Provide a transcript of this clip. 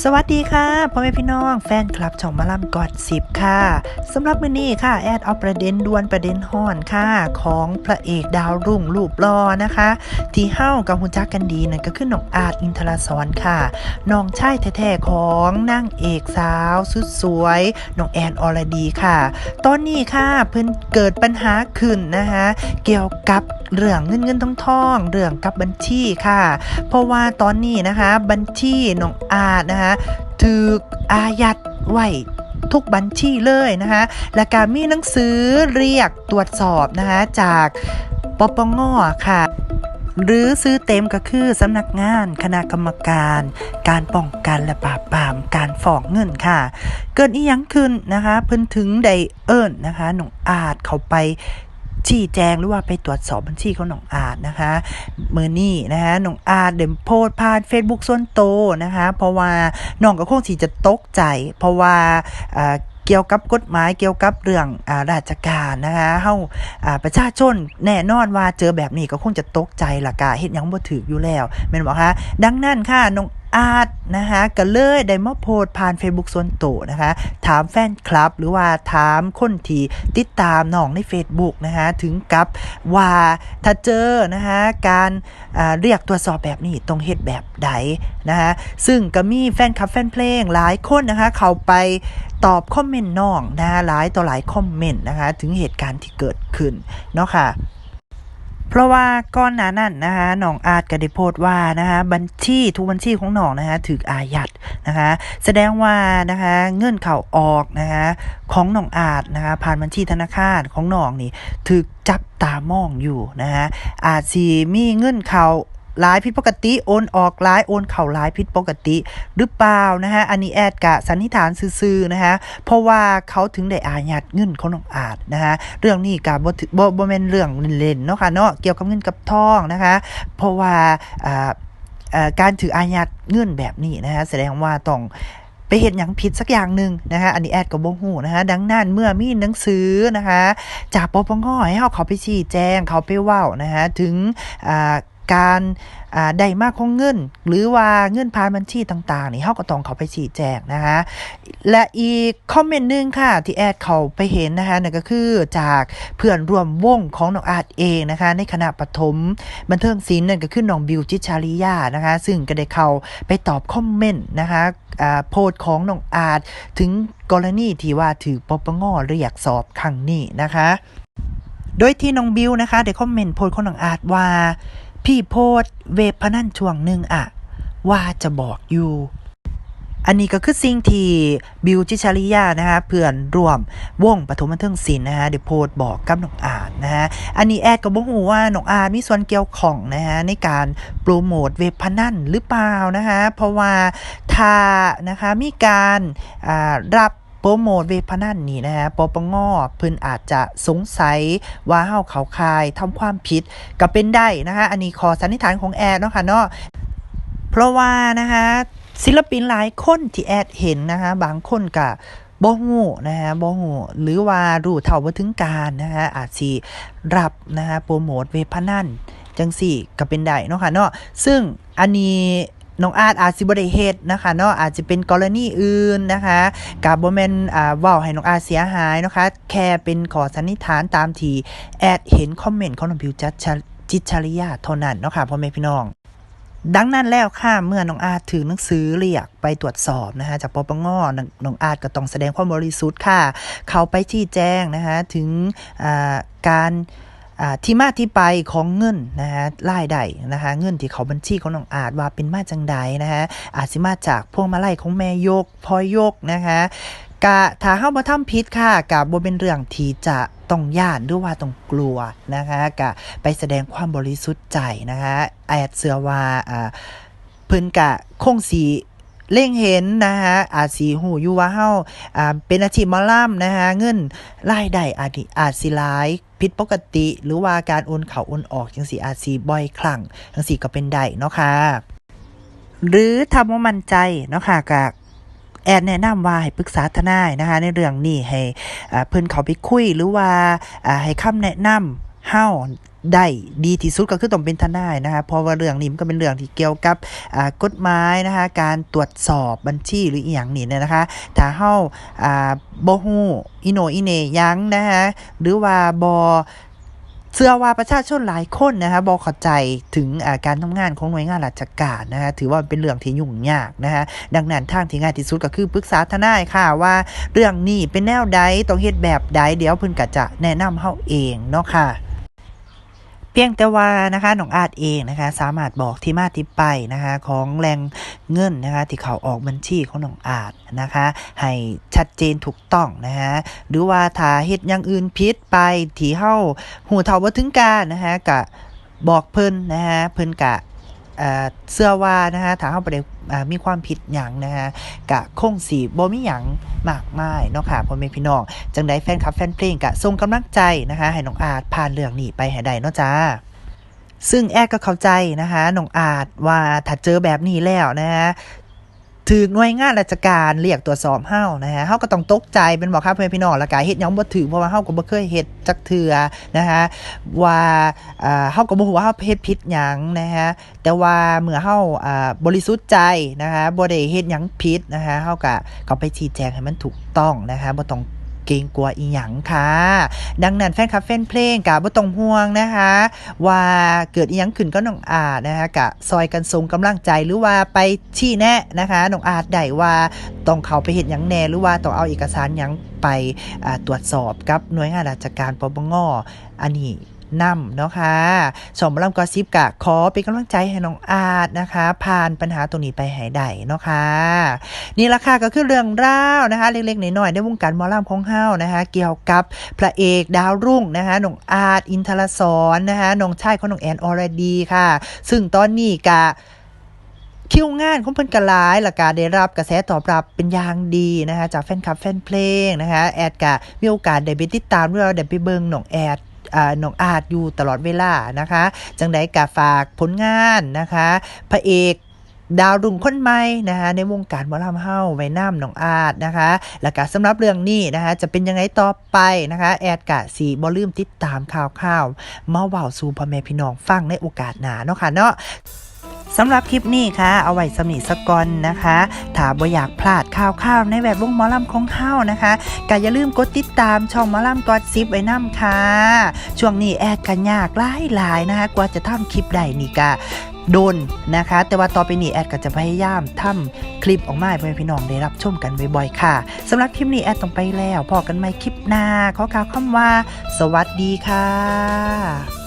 สวัสดีค่ะพ่อแม่พี่น้องแฟนคลับช่องมาลำกอดสิบค่ะสำหรับมื้อนี้ค่ะ แอดเอาประเด็นดวนประเด็นห่อนค่ะ ของพระเอกดาวรุ่งรูปรอนะคะ ที่เฮ้ากับหุ่จักกันดีนั่นก็คือน้องอาจอินทราสอนค่ะน้องชายแท้ๆของนางเอกสาวสุดสวยน้องแอนอรดีค่ะ ตอนนี้ค่ะเพิ่นเกิดปัญหาขึ้นนะคะ เกี่ยวกับเรื่องเงินเงินทองทองเรื่องกับบัญชีค่ะ เพราะว่าตอนนี้นะคะ บัญชีน้องอาจนะคะถูกอายัดไว้ทุกบัญชีเลยนะคะและการมีหนังสือเรียกตรวจสอบนะคะจากปปงค่ะ หรือซื้อเต็มก็คือสำนักงานคณะกรรมการ การป้องกันและปราบปรามการฟอกเงินค่ะ เกิดอีหยังขึ้นนะคะ เพิ่นถึงไดเอิ้นนะคะหน้องอาจเขาไป ชี้แจงหรือว่าไปตรวจสอบบัญชีของน้องอาจนะคะเมื่อนี่นะคะน้องอาจเดมโพสต์ผ่าน Facebook ส่วนโตวนะคะ เพราะว่าน้องก็คงสิจะตกใจ เพราะว่าอ่าเกี่ยวกับกฎหมายเกี่ยวกับเรื่องอาราชการนะคะเฮาอ่าประชาชนแน่นอนว่าเจอแบบนี้ก็คงจะตกใจละกะเฮ็ดยังบ่ถืออยู่แล้วแม่นบ่คะดังนั้นค่ะน้อง อาร์ตนะคะก็เลยได้มาโพสผ่าน Facebook ส่วนตัวนะคะ ถามแฟนคลับ หรือว่าถามคนที่ติดตามน้องใน Facebook นะคะถึงกับว่าถ้าเจอนะคะการเรียกตรวจสอบแบบนี้ต้องเฮ็ดแบบใดนะคะซึ่งก็มีแฟนคลับแฟนเพลงหลายคนนะคะเข้าไปตอบคอมเมนต์น้องนะคะหลายต่อหลายคอมเมนต์นะคะถึงเหตุการณ์ที่เกิดขึ้นเนาะค่ะ เพราะว่าก้อนหนานั่นนะคะน้องอาจก็ได้โพสต์ว่านะคะบัญชีทุกบัญชีของน้องนะคะถืออายัดนะคะแสดงว่านะคะเงื่อนเข่าออกนะคะของน้องอาจนะคะผ่านบัญชีธนาคารของน้องนี่ถือจับตามองอยู่นะคะอาจสีมีเงื่อนเข่า หลายผิดปกติโอนออกหลายโอนเข่าหลายผิดปกติ หรือเปล่านะคะอันนี้แอดกะสันนิษฐานซื่อๆนะคะเพราะว่าเขาถึงได้อายัดเงินขอน้องอาจนะคะเรื่องนี้กับบ่บ่บ่แมนเรื่องเล่นๆเนาะค่ะเนาะเกี่ยวกับเงินกับทองนะคะ เพราะว่าการถืออายัดเงินแบบนี้นะคะแสดงว่าต้องไปเห็นอย่างผิดสักอย่างหนึ่งนะคะอันนี้แอดก็บ่ฮู้นะคะดังนั้นเมื่อมีหนังสือนะคะ จากปปงให้เฮาเขาไปชี้แจงเขาไปเว้านะคะถึง การได้มากของเงิน หรือว่าเงินผ่านบัญชีต่างๆนี่เฮาก็ต้องเขาไปชี้แจงนะคะและอีกคอมเมนต์หนึ่งค่ะที่แอดเขาไปเห็นนะคะนั่นก็คือจากเพื่อนร่วมวงของน้องอาร์ตเองนะคะในคณะปฐมบันเทิงศิลป์นั่นก็คือน้องบิวจิชาลิยานะคะซึ่งก็ได้เขาไปตอบคอมเมนต์นะคะโพสของน้องอาร์ตถึงกรณีที่ว่าถือปปงเรียกสอบครั้งนี้นะคะ โดยที่น้องบิวนะคะได้คอมเมนต์โพสของน้องอาร์ตว่า พี่โพสเวบพนันช่วงหนึ่งอะว่าจะบอกอยู่อันนี้ก็คือสิ่งที่บิวจิชาริยานะคะเพื่อนร่วมวงปฐมบันเทิงศิลป์นะคะได้โพสบอกกับน้องอาร์ตนะฮะอันนี้แอดก็บอกหูว่าน้องอาร์ตมีส่วนเกี่ยวข้องนะฮะในการโปรโมทเว็บพนันหรือเปล่านะคะเพราะว่าถ้านะคะมีการอ่ารับ โปรโมทเวพนันนี่นะฮะปปงเพิ่นอาจจะสงสัยว่าเฮาเขาคายทำความผิดก็เป็นได้นะคะอันนี้ขอสันนิษฐานของแอดเนาะค่ะเนาะเพราะว่านะคะศิลปินหลายคนที่แอดเห็นนะคะบางคนก็บ่ฮู้นะคะบ่ฮู้หรือว่ารู้เท่าบ่ถึงการนะคะอาจสิรับนะคะโปรโมทเวพนันจังสี่ก็เป็นได้เนาะค่ะเนาะซึ่งอันนี้ น้องอาจอาจสิบ่ได้เฮ็ดนะคะเนาะอาจจะเป็นกรณีอื่นนะคะกับบ่แม่นอ่าว้าให้น้องอาจเสียหายนะคะ แค่เป็นขอสันนิษฐานตามที่แอดเห็นคอมเมนต์ของน้องพิวจัดจิตชริยาเท่านั้นเนาะค่ะพ่อแม่พี่น้องดังนั้นแล้วค่ะเมื่อน้องอาจถือหนังสือเรียกไปตรวจสอบนะคะจากปปงน้องน้องอาจก็ต้องแสดงความบริสุทธิ์ค่ะ เขาไปชี้แจงนะคะถึงการ ที่มาที่ไปของเงินนะคะรายได้นะคะเงินที่เขาบัญชีของน้องอาจว่าเป็นมาจังใดนะคะอาจสิมาจากพวงมาลัยของแม่ยกพ่อยกนะคะกะถ้าเฮาบ่ทำผิดค่ะกะบ่เป็นเรื่องที่จะต้องย่านหรือว่าต้องกลัวนะคะกะไปแสดงความบริสุทธิ์ใจนะคะแอดเสือว่าอ่าเพิ่นกะคงสี เล่งเห็นนะคะอาจสีหูอยู่ว่าเฮาอ่าเป็นอาชีพมอล่ำนะคะเงินรายได้อาจอาจสิหลายผิดปกติ หรือว่าการโอนเข้าโอนออกจังสีอาจสิบ่อยครั้งจังสีก็เป็นได้เนาะค่ะหรือทำว่ามั่นใจเนาะค่ะกับแอดแนะนำว่าให้ปรึกษาทนายนะคะในเรื่องนี้ให้เพิ่นเขาไปคุยหรือว่าให้คำแนะนำเฮา ได้ดีที่สุดก็คือต้องเป็นทนายนะคะเพราะว่าเรื่องนี้มันก็เป็นเรื่องที่เกี่ยวกับกฎหมายนะคะการตรวจสอบบัญชีหรืออีหยังนี่นี่ยนะคะถ้าเฮาบ่ฮู้อีโนอีเนยังนะคะหรือว่าบ่เชื่อว่าประชาชนหลายคนนะคะบ่เข้าใจถึงาการทำงานของหน่วยงานราชการนะคะถือว่าเป็นเรื่องที่ยุ่งยากนะคะดังนั้นทางที่ง่ายที่สุดก็คือปรึกษาทนายค่ะว่าเรื่องนี้เป็นแนวใดต้องเฮ็ดแบบใดเดี๋ยวเพิ่นก็จะแนะนำเฮาเองเนาะค่ะ เพียงแต่ว่านะคะน้องอาจเองนะคะ สามารถบอกที่มาที่ไปนะคะ ของแรงเงินนะคะ ที่เขาออกบัญชีของน้องอาจนะคะ ให้ชัดเจนถูกต้องนะคะหรือว่าถ้าเฮ็ดอย่างอื่นผิดไปที่เฮาหูเท่าบ่ถึงการนะคะกะบอกเพิ่นนะคะเพิ่นกะเสื้อว่านะคะถ้าเขาบ่ได มีความผิดหยังนะคะกะคงสีบ่มีหยังมากมายเนาะค่ะพ่อแม่พี่น้องจังได้แฟนคลับแฟนเพลงกะส่งกำลังใจนะคะให้น้องอาจผ่านเรื่องนี้ไปให้ได้เนาะจ้าซึ่งแอดก็เข้าใจนะคะน้องอาจว่าถ้าเจอแบบนี้แล้วนะฮะ ถือหน่วยงานราชการเรียกตรวจสอบเฮานะฮะเฮาก็ต้องตกใจเป็นบอกครับเพื่อนพี่น้องละกายเฮ็ดยังบ่ถือเพราะว่าเฮาก็บ่เคยเฮ็ดจักเทื่อนะฮะว่าอ่าเฮาก็บ่ฮู้ว่าเฮาเฮ็ดผิดหยังนะฮะแต่ว่าเมื่อเฮาอ่าบริสุทธิ์ใจนะคะบ่ได้เฮ็ดหยังผิดนะคะเฮาก็ก็ไปชี้แจงให้มันถูกต้องนะคะบ่ต้อง เกรงกลัวอีหยังค่ะ ดังนั้นแฟนคลับแฟนเพลงกะบ่ต้องห่วงนะคะ ว่าเกิดอีหยังขึ้นก็น้องอาจนะคะกะซอยกันทรงกำลังใจหรือว่าไปชี้แนะนะคะน้องอาจได้ว่าต้องเขาไปเห็นหยังแน่หรือว่าต้องเอาเอกสารหยังไปตรวจสอบกับหน่วยงานราชการปปงอันนี้ นำเนาะค่ะสมรำกอซิบกะขอเป็นกำลังใจให้น้องอาจนะคะ ผ่านปัญหาตรงนี้ไปให้ได้เนาะค่ะนี่ละค่ะก็คือเรื่องราวนะคะ เล็กๆน้อยๆในวงการมอลำของเฮานะคะ เกี่ยวกับพระเอกดาวรุ่งนะคะน้องอาจอินทรสอนนะคะน้องชายของน้องแอนอรดีค่ะ ซึ่งตอนนี้กะคิวงานของเพิ่นกระลายละกาได้รับกระแสตอบรับเป็นอย่างดีนะคะจากแฟนคลับแฟนเพลงนะคะแอดกะมีโอกาสได้ไปติดตามด้วยได้ไปเบิ่งน้องแอด น้องอาจอยู่ตลอดเวลานะคะ จังไดกะฝากผลงานนะคะ พระเอกดาวรุ่งคนใหม่นะคะในวงการหมอลำเฮาไว้น้ำน้องอาจนะคะ แล้วก็สำหรับเรื่องนี้นะคะจะเป็นยังไงต่อไปนะคะ แอดกะสีบอลืมติดตามข่าวๆมาว่าสู่พ่อแม่พี่น้องฟังในโอกาสหนาเนาะค่ะเนาะ สำหรับคลิปนี้ค่ะ เอาไว้สำนิสกอนนะคะถ้าบ่อยากพลาดข่าวข่าวๆในแวดวงหมอลำของเฮานะคะก็อย่าลืมกดติดตามช่องหมอลำกอดซิปไว้น้ำค่ะ ช่วงนี้แอดกันยากหลายหลายนะคะ กว่าจะทำคลิปได้นี่ก็โดนนะคะ แต่ว่าต่อไปนี้แอดก็จะพยายามทำคลิปออกมาให้พี่น้องได้รับชมกันบ่อยๆค่ะสำหรับคลิปนี้แอดต้องไปแล้วพอกันใหม่คลิปหน้าขอกล่าวคำว่า สวัสดีค่ะ